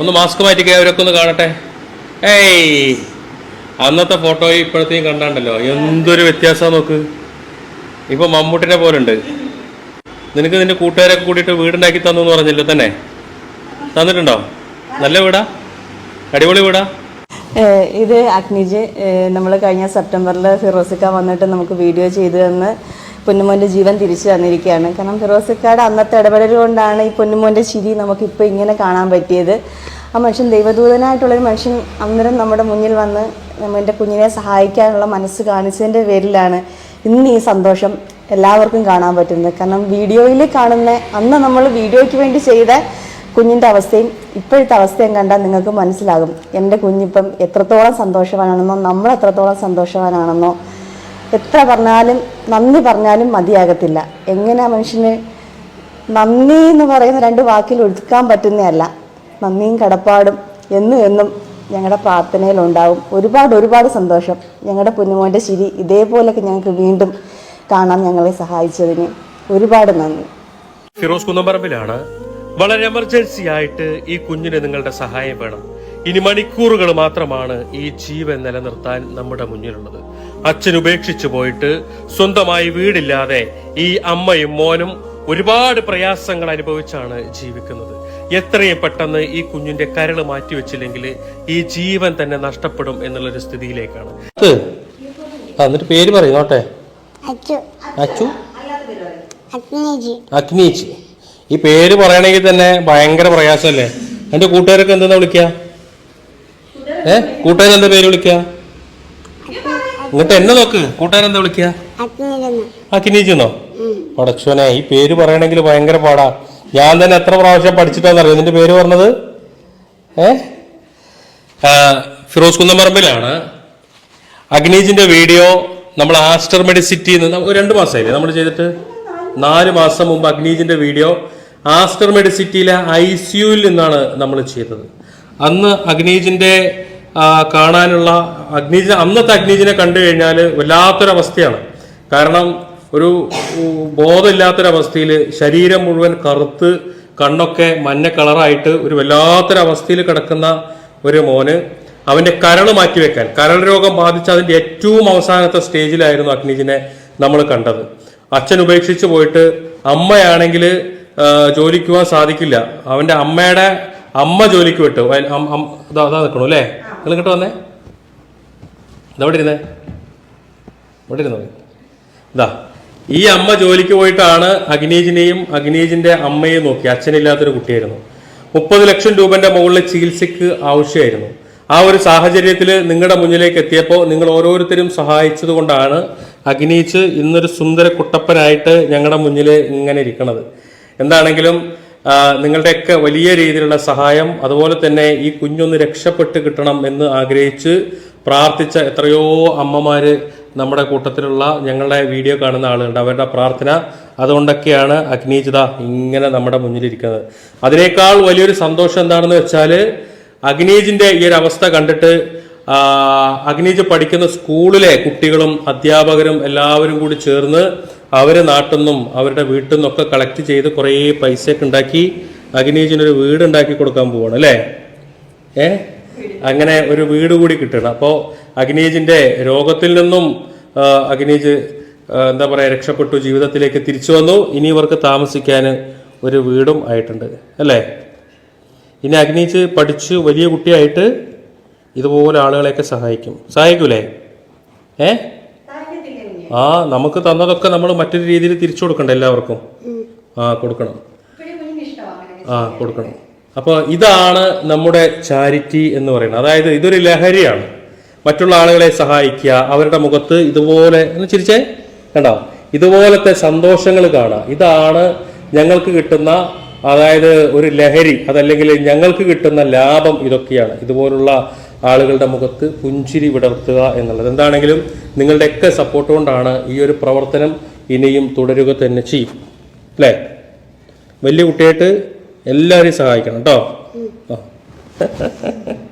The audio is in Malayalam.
ഒന്ന് മാസ്ക് മാറ്റി അവരൊക്കെ ഒന്ന് കാണട്ടെ. ഏയ് അന്നത്തെ ഫോട്ടോയും ഇപ്പോഴത്തെയും കണ്ടാണ്ടല്ലോ. എന്തൊരു വ്യത്യാസം നോക്ക്. ഇപ്പൊ മമ്മൂട്ടിനെ പോലെ ഉണ്ട് നിനക്ക് നിന്റെ കൂട്ടുകാരൊക്കെ കൂടിയിട്ട് വീടുണ്ടാക്കി തന്നു എന്ന് പറഞ്ഞില്ലേ തന്നെ? തന്നിട്ടുണ്ടോ? നല്ല വീടാ? അടിപൊളി വീടാ? ഇത് അഗ്നിജ്. നമ്മൾ കഴിഞ്ഞ സെപ്റ്റംബറിൽ ഫിറോസിക്ക വന്നിട്ട് നമുക്ക് വീഡിയോ ചെയ്തു തന്ന്. പൊന്നുമോന്റെ ജീവൻ തിരിച്ചു തന്നിരിക്കുകയാണ്. കാരണം ഫിറോസക്കാട് അന്നത്തെ ഇടപെടൽ കൊണ്ടാണ് ഈ പൊന്നുമോന്റെ ചിരി നമുക്കിപ്പോൾ ഇങ്ങനെ കാണാൻ പറ്റിയത്. ആ മനുഷ്യൻ ദൈവദൂതനായിട്ടുള്ളൊരു മനുഷ്യൻ അന്നേരം നമ്മുടെ മുന്നിൽ വന്ന് എന്റെ കുഞ്ഞിനെ സഹായിക്കാനുള്ള മനസ്സ് കാണിച്ചതിന്റെ പേരിലാണ് ഇന്ന് ഈ സന്തോഷം എല്ലാവർക്കും കാണാൻ പറ്റുന്നത്. കാരണം വീഡിയോയിൽ കാണുന്ന അന്ന് നമ്മൾ വീഡിയോയ്ക്ക് വേണ്ടി ചെയ്ത കുഞ്ഞിന്റെ അവസ്ഥയും ഇപ്പോഴത്തെ അവസ്ഥയും കണ്ടാൽ നിങ്ങൾക്ക് മനസ്സിലാകും. എന്റെ കുഞ്ഞിപ്പം എത്രത്തോളം സന്തോഷവാനാണെന്നോ നമ്മൾ എത്രത്തോളം സന്തോഷവാനാണെന്നോ എത്ര പറഞ്ഞാലും നന്ദി പറഞ്ഞാലും മതിയാകത്തില്ല. എങ്ങനെ മനുഷ്യന് നന്ദി എന്ന് പറയുന്ന രണ്ട് വാക്കിൽ ഒതുക്കാൻ പറ്റുന്നതല്ല. നന്ദിയും കടപ്പാടും എന്നും എന്നും ഞങ്ങളുടെ പ്രാർത്ഥനയിലുണ്ടാവും. ഒരുപാട് ഒരുപാട് സന്തോഷം. ഞങ്ങളുടെ പൊന്നുമോന്റെ ശിരി ഇതേപോലെയൊക്കെ ഞങ്ങൾക്ക് വീണ്ടും കാണാൻ ഞങ്ങളെ സഹായിച്ചതിന് ഒരുപാട് നന്ദി. ഫിറോസ് കുന്നമ്പറമ്പിലാണ് വളരെ എമർജൻസി ആയിട്ട് ഈ കുഞ്ഞിന് നിങ്ങളുടെ സഹായം വേണം. ഇനി മണിക്കൂറുകൾ മാത്രമാണ് ഈ ജീവൻ നിലനിർത്താൻ നമ്മുടെ മുന്നിലുള്ളത്. അച്ഛൻ ഉപേക്ഷിച്ചു പോയിട്ട് സ്വന്തമായി വീടില്ലാതെ ഈ അമ്മയും മോനും ഒരുപാട് പ്രയാസങ്ങൾ അനുഭവിച്ചാണ് ജീവിക്കുന്നത്. എത്രയും പെട്ടെന്ന് ഈ കുഞ്ഞിന്റെ കരൾ മാറ്റിവെച്ചില്ലെങ്കിൽ ഈ ജീവൻ തന്നെ നഷ്ടപ്പെടും എന്നുള്ളൊരു സ്ഥിതിയിലേക്കാണ്. എന്നിട്ട് പേര് പറയും നോട്ടെ. അച്ചു. അഗ്നിജി. ഈ പേര് പറയണമെങ്കിൽ തന്നെ ഭയങ്കര പ്രയാസമല്ലേ? എന്റെ കൂട്ടുകാരൊക്കെ എന്താ വിളിക്കുക ഏ? കൂട്ടുകാരൻ എന്താ പേര് വിളിക്കുക എന്നിട്ട് എന്നെ നോക്ക്. കൂട്ടുകാരൻ എന്താ വിളിക്കുക അഗ്നിജെന്ന്? അഗ്നീച്ചെന്നോ പടച്ചോനെ ഈ പേര് പറയണെങ്കിൽ ഭയങ്കര പാടാ. ഞാൻ തന്നെ എത്ര പ്രാവശ്യം പഠിച്ചിട്ടാന്നറിയോ നിന്റെ പേര് പറഞ്ഞത്? ഏ? ആ, ഫിറോസ് കുന്നമറമ്പിലാണ് അഗ്നീജിന്റെ വീഡിയോ നമ്മൾ ആസ്റ്റർ മെഡിസിറ്റി രണ്ട് മാസമായില്ലേ നമ്മൾ ചെയ്തിട്ട്? നാല് മാസം മുമ്പ് അഗ്നീജിന്റെ വീഡിയോ ആസ്റ്റർ മെഡിസിറ്റിയിലെ ഐ സിയുയിൽ നിന്നാണ് നമ്മൾ ചെയ്തത്. അന്ന് അഗ്നീജിന്റെ ആ, കാണാനുള്ള അഗ്നിജ അന്നത്തെ അഗ്നിജിനെ കണ്ടു കഴിഞ്ഞാൽ വല്ലാത്തൊരവസ്ഥയാണ്. കാരണം ഒരു ബോധമില്ലാത്തൊരവസ്ഥയിൽ ശരീരം മുഴുവൻ കറുത്ത് കണ്ണൊക്കെ മഞ്ഞ കളറായിട്ട് ഒരു വല്ലാത്തൊരവസ്ഥയിൽ കിടക്കുന്ന ഒരു മോന് അവന്റെ കരൾ മാറ്റിവെക്കാൻ കരൾ രോഗം ബാധിച്ച അതിന്റെ ഏറ്റവും അവസാനത്തെ സ്റ്റേജിലായിരുന്നു അഗ്നിജിനെ നമ്മൾ കണ്ടത്. അച്ഛൻ ഉപേക്ഷിച്ച് പോയിട്ട് അമ്മയാണെങ്കിൽ ജോലിക്ക് പോകാൻ സാധിക്കില്ല. അവന്റെ അമ്മയുടെ അമ്മ ജോലിക്ക് വിട്ടു. അതാ നിൽക്കണു അല്ലേ? നിങ്ങൾ ഇങ്ങോട്ട് വന്നേ. ഇതവിടെ ഇരുന്നേ. ഇവിടെ ഇരുന്നോ? ഇതാ. ഈ അമ്മ ജോലിക്ക് പോയിട്ടാണ് അഗ്നീജിനെയും അഗ്നീജിന്റെ അമ്മയെയും നോക്കി. അച്ഛനില്ലാത്തൊരു കുട്ടിയായിരുന്നു. മുപ്പത് ലക്ഷം രൂപന്റെ മുകളിൽ ചികിത്സയ്ക്ക് ആവശ്യമായിരുന്നു. ആ ഒരു സാഹചര്യത്തിൽ നിങ്ങളുടെ മുന്നിലേക്ക് എത്തിയപ്പോൾ നിങ്ങൾ ഓരോരുത്തരും സഹായിച്ചത് കൊണ്ടാണ് അഗ്നീച്ച് ഇന്നൊരു സുന്ദര കുട്ടപ്പനായിട്ട് ഞങ്ങളുടെ മുന്നിൽ ഇങ്ങനെ ഇരിക്കണത്. എന്താണെങ്കിലും നിങ്ങളുടെയൊക്കെ വലിയ രീതിയിലുള്ള സഹായം അതുപോലെ തന്നെ ഈ കുഞ്ഞൊന്ന് രക്ഷപ്പെട്ട് കിട്ടണം എന്ന് ആഗ്രഹിച്ച് പ്രാർത്ഥിച്ച എത്രയോ അമ്മമാര് നമ്മുടെ കൂട്ടത്തിലുള്ള ഞങ്ങളുടെ വീഡിയോ കാണുന്ന ആളുകളുണ്ട്. അവരുടെ പ്രാർത്ഥന അതുകൊണ്ടൊക്കെയാണ് അഗ്നീജിത ഇങ്ങനെ നമ്മുടെ മുന്നിലിരിക്കുന്നത്. അതിനേക്കാൾ വലിയൊരു സന്തോഷം എന്താണെന്ന് വെച്ചാൽ അഗ്നീജിന്റെ ഈ ഒരു അവസ്ഥ കണ്ടിട്ട് അഗ്നീജ് പഠിക്കുന്ന സ്കൂളിലെ കുട്ടികളും അധ്യാപകരും എല്ലാവരും കൂടി ചേർന്ന് അവരെ നാട്ടിൽ നിന്നും അവരുടെ വീട്ടിൽ നിന്നൊക്കെ കളക്ട് ചെയ്ത് കുറേ പൈസയൊക്കെ ഉണ്ടാക്കി അഗ്നീജിനൊരു വീട് ഉണ്ടാക്കി കൊടുക്കാൻ പോവാണ് അല്ലേ? ഏ? അങ്ങനെ ഒരു വീട് കൂടി കിട്ടണം. അപ്പോൾ അഗ്നീജിന്റെ രോഗത്തിൽ നിന്നും അഗ്നീജ് എന്താ പറയുക രക്ഷപ്പെട്ടു ജീവിതത്തിലേക്ക് തിരിച്ചു വന്നു. ഇനി ഇവർക്ക് താമസിക്കാൻ ഒരു വീടും ആയിട്ടുണ്ട് അല്ലേ? ഇനി അഗ്നീജ് പഠിച്ച് വലിയ കുട്ടിയായിട്ട് ഇതുപോലെ ആളുകളെയൊക്കെ സഹായിക്കും. സഹായിക്കൂലേ? ഏ? ആ നമുക്ക് തന്നതൊക്കെ നമ്മൾ മറ്റൊരു രീതിയിൽ തിരിച്ചു കൊടുക്കണ്ട എല്ലാവർക്കും. ആ കൊടുക്കണം. ആ കൊടുക്കണം. അപ്പോൾ ഇതാണ് നമ്മുടെ ചാരിറ്റി എന്ന് പറയുന്നത്. അതായത് ഇതൊരു ലഹരിയാണ്. മറ്റുള്ള ആളുകളെ സഹായിക്കുക അവരുടെ മുഖത്ത് ഇതുപോലെ ഒന്ന് ചിരിച്ചേ. കണ്ടോ? ഇതുപോലത്തെ സന്തോഷങ്ങൾ കാണാം. ഇതാണ് ഞങ്ങൾക്ക് കിട്ടുന്ന അതായത് ഒരു ലഹരി അതല്ലെങ്കിൽ ഞങ്ങൾക്ക് കിട്ടുന്ന ലാഭം ഇതൊക്കെയാണ്. ഇതുപോലുള്ള ആളുകളുടെ മുഖത്ത് പുഞ്ചിരി വിടർത്തുക എന്നുള്ളത്. എന്താണെങ്കിലും നിങ്ങളുടെയൊക്കെ സപ്പോർട്ട് കൊണ്ടാണ് ഈ ഒരു പ്രവർത്തനം ഇനിയും തുടരുക തന്നെ ചെയ്യും. അല്ലേ? വലിയ കുട്ടിയായിട്ട് എല്ലാവരെയും സഹായിക്കണം കേട്ടോ ആ.